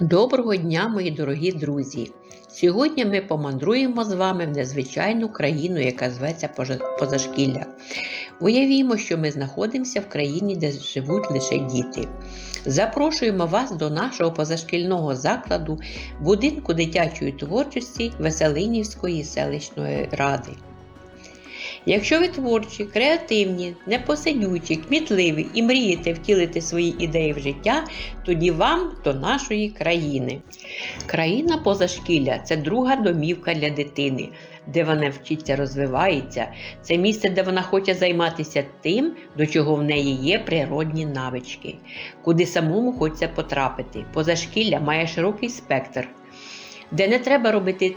Доброго дня, мої дорогі друзі! Сьогодні ми помандруємо з вами в незвичайну країну, яка зветься Позашкілля. Уявімо, що ми знаходимося в країні, де живуть лише діти. Запрошуємо вас до нашого позашкільного закладу будинку дитячої творчості Веселинівської селищної ради. Якщо ви творчі, креативні, непосидючі, кмітливі і мрієте втілити свої ідеї в життя, тоді вам до нашої країни. Країна позашкілля це друга домівка для дитини, де вона вчиться розвивається. Це місце, де вона хоче займатися тим, до чого в неї є природні навички, куди самому хочеться потрапити. Позашкілля має широкий спектр, де не треба робити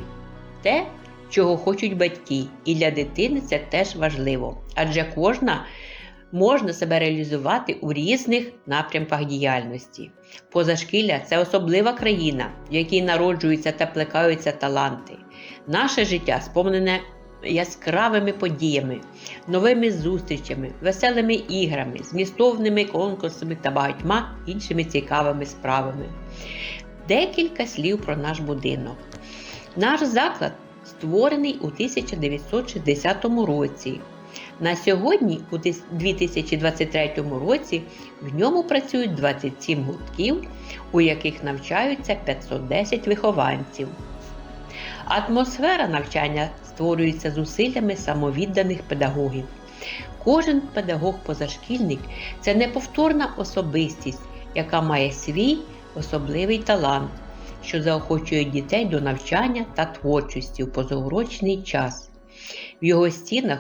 те, чого хочуть батьки, і для дитини це теж важливо, адже кожна можна себе реалізувати у різних напрямках діяльності. Позашкілля це особлива країна, в якій народжуються та плекаються таланти. Наше життя сповнене яскравими подіями, новими зустрічами, веселими іграми, змістовними конкурсами та багатьма іншими цікавими справами. Декілька слів про наш будинок. Наш заклад створений у 1960 році. На сьогодні, у 2023 році, в ньому працюють 27 гуртків, у яких навчаються 510 вихованців. Атмосфера навчання створюється зусиллями самовідданих педагогів. Кожен педагог-позашкільник це неповторна особистість, яка має свій особливий талант, що заохочує дітей до навчання та творчості у позаурочний час. В його стінах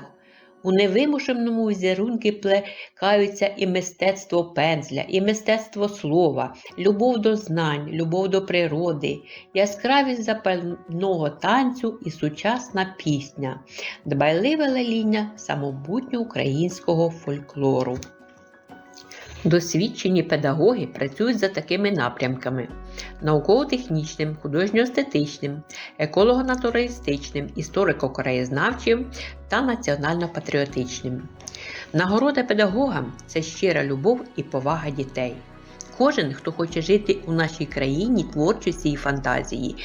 у невимушеному візерунки плекаються і мистецтво пензля, і мистецтво слова, любов до знань, любов до природи, яскравість запального танцю і сучасна пісня, дбайливе леління самобутнього українського фольклору. Досвідчені педагоги працюють за такими напрямками: науково-технічним, художньо-естетичним, еколого-натуралістичним, історико-краєзнавчим та національно-патріотичним. Нагорода педагогам це щира любов і повага дітей. Кожен, хто хоче жити у нашій країні творчості і фантазії,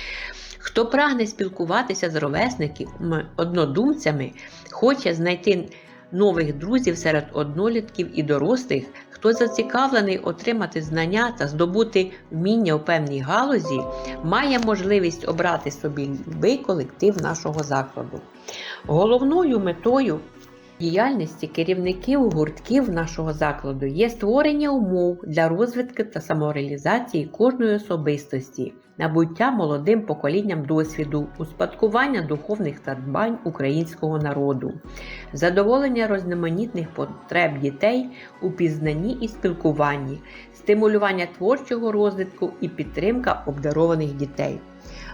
хто прагне спілкуватися з ровесниками, однодумцями, хоче знайти нових друзів серед однолітків і дорослих, хто зацікавлений отримати знання та здобути вміння у певній галузі, має можливість обрати собі любий колектив нашого закладу. Головною метою діяльності керівників гуртків нашого закладу є створення умов для розвитку та самореалізації кожної особистості, набуття молодим поколінням досвіду, успадкування духовних надбань українського народу, задоволення різноманітних потреб дітей у пізнанні і спілкуванні, стимулювання творчого розвитку і підтримка обдарованих дітей.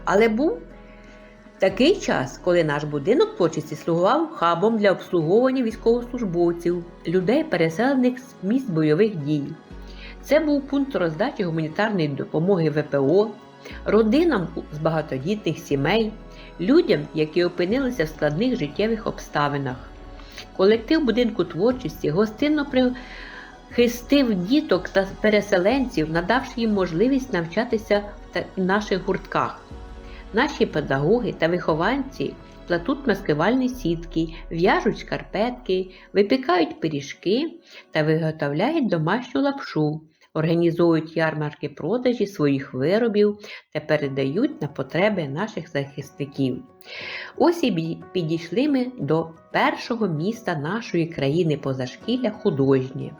Але був Такий час, коли наш будинок творчості слугував хабом для обслуговування військовослужбовців, людей, переселених з місць бойових дій. Це був пункт роздачі гуманітарної допомоги ВПО, родинам з багатодітних сімей, людям, які опинилися в складних життєвих обставинах. Колектив будинку творчості гостинно прихистив діток та переселенців, надавши їм можливість навчатися в наших гуртках. Наші педагоги та вихованці платуть маскувальні сітки, в'яжуть шкарпетки, випікають пиріжки та виготовляють домашню лапшу, організовують ярмарки продажі своїх виробів та передають на потреби наших захисників. Ось і підійшли ми до першого міста нашої країни позашкілля художнє.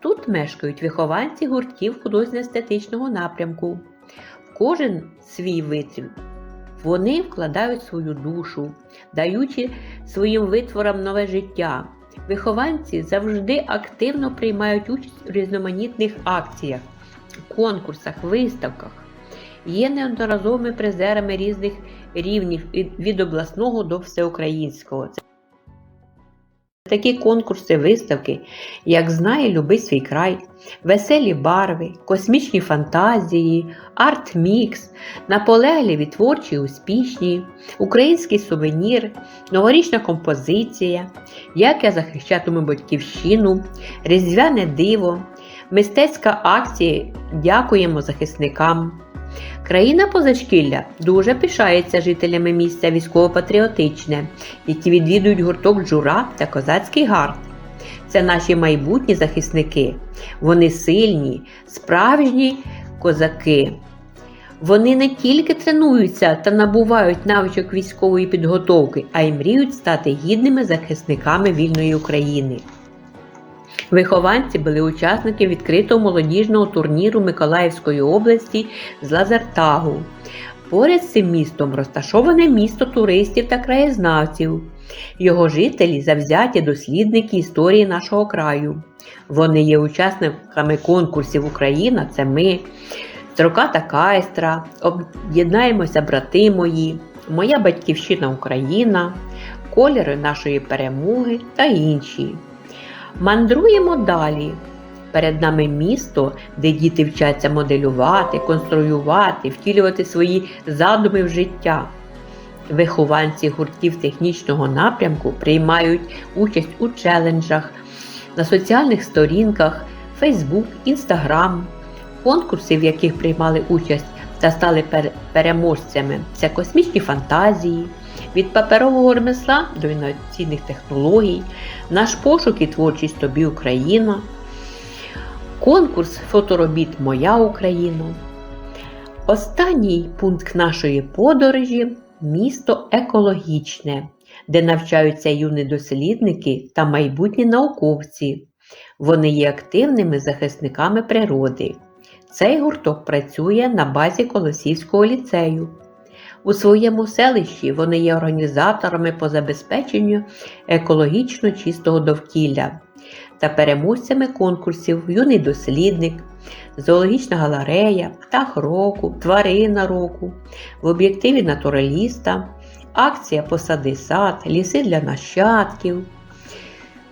Тут мешкають вихованці гуртків художньо-естетичного напрямку. Кожен свій витвір вони вкладають свою душу, даючи своїм витворам нове життя. Вихованці завжди активно приймають участь у різноманітних акціях, конкурсах, виставках. Є неодноразовими призерами різних рівнів від обласного до всеукраїнського. Такі конкурси, виставки, як знає любий свій край, веселі барви, космічні фантазії, арт-мікс, наполегливі творчі успішні, український сувенір, новорічна композиція, як я захищатиму батьківщину, різдвяне диво, мистецька акція Дякуємо захисникам, Країна позашкілля дуже пишається жителями місця військово-патріотичне, які відвідують гурток Джура та Козацький гард. Це наші майбутні захисники. Вони сильні, справжні козаки. Вони не тільки тренуються та набувають навичок військової підготовки, а й мріють стати гідними захисниками вільної України. Вихованці були учасники відкритого молодіжного турніру Миколаївської області з Лазертагу. Поряд з цим містом розташоване місто туристів та краєзнавців. Його жителі завзяті дослідники історії нашого краю. Вони є учасниками конкурсів Україна, це ми, Строката Кайстра, Об'єднаємося, брати мої, Моя батьківщина Україна, Кольори нашої перемоги та інші. Мандруємо далі. Перед нами місто, де діти вчаться моделювати, конструювати, втілювати свої задуми в життя. Вихованці гуртків технічного напрямку приймають участь у челенджах на соціальних сторінках Facebook, Instagram, конкурси, в яких приймали участь та стали пер- переможцями. Це космічні фантазії, від паперового ремесла до інноваційних технологій, наш пошук і творчість тобі Україна, конкурс фоторобіт Моя Україна. Останній пункт нашої подорожі місто екологічне, де навчаються юні дослідники та майбутні науковці. Вони є активними захисниками природи. Цей гурток працює на базі Колосівського ліцею. У своєму селищі вони є організаторами по забезпеченню екологічно чистого довкілля та переможцями конкурсів Юний дослідник, Зоологічна галерея, Птах року, Тварина року, в об'єктиві натураліста, акція Посади сад, ліси для нащадків.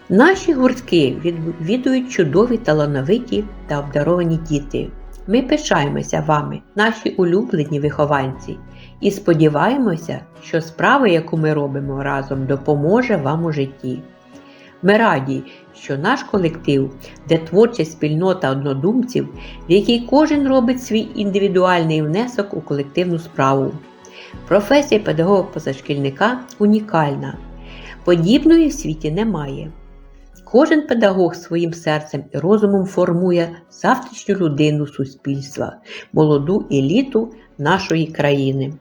Наші гуртки відвідують чудові талановиті та обдаровані діти. Ми пишаємося вами, наші улюблені вихованці, і сподіваємося, що справа, яку ми робимо разом, допоможе вам у житті. Ми раді, що наш колектив, де творча спільнота однодумців, в якій кожен робить свій індивідуальний внесок у колективну справу. Професія педагога позашкільника унікальна. Подібної в світі немає. Кожен педагог своїм серцем і розумом формує завтрашню людину суспільства, молоду еліту нашої країни.